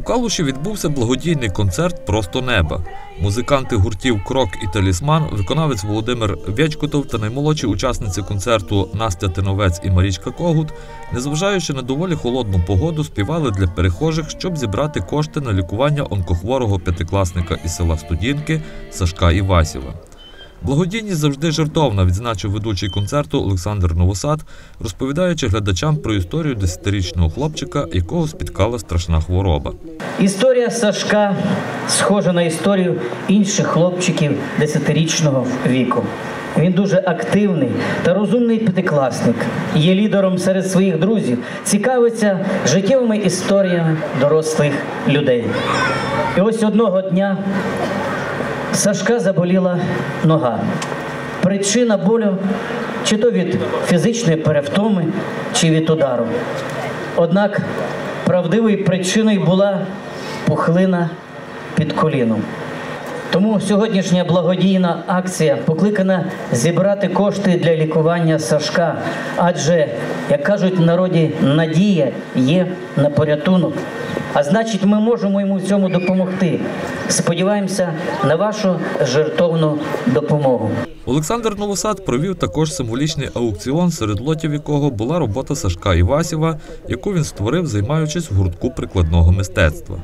У Калуші відбувся благодійний концерт Просто неба. Музиканти гуртів Крок і Талісман, виконавець Володимир Вєчкотов та наймолодші учасниці концерту Настя Тиновець і Марічка Когут, незважаючи на доволі холодну погоду, співали для перехожих, щоб зібрати кошти на лікування онкохворого п'ятикласника із села Студінки Сашка Івасєва. Благодійність завжди жартовна, відзначив ведучий концерту Олександр Новосад, розповідаючи глядачам про історію десятирічного хлопчика, якого спіткала страшна хвороба. Історія Сашка схожа на історію інших хлопчиків десятирічного віку. Він дуже активний та розумний п'ятикласник, є лідером серед своїх друзів, цікавиться життєвими історіями дорослих людей. І ось одного дня Сашка заболіла нога. Причина болю чи то від фізичної перевтоми, чи від удару. Однак правдивою причиною була пухлина під коліном. Тому сьогоднішня благодійна акція покликана зібрати кошти для лікування Сашка. Адже, як кажуть в народі, надія є на порятунок. А значить, ми можемо йому в цьому допомогти. Сподіваємося на вашу жертовну допомогу. Олександр Новосад провів також символічний аукціон, серед лотів якого була робота Сашка Івасєва, яку він створив, займаючись в гуртку прикладного мистецтва.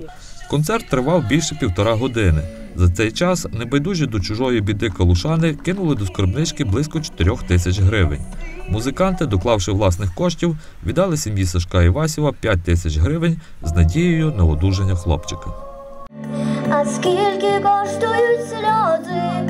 Концерт тривав більше півтора години. За цей час небайдужі до чужої біди калушани кинули до скарбнички близько 4 тисяч гривень. Музиканти, доклавши власних коштів, віддали сім'ї Сашка Івасіва 5 тисяч гривень з надією на одужання хлопчика. А скільки коштують сльози?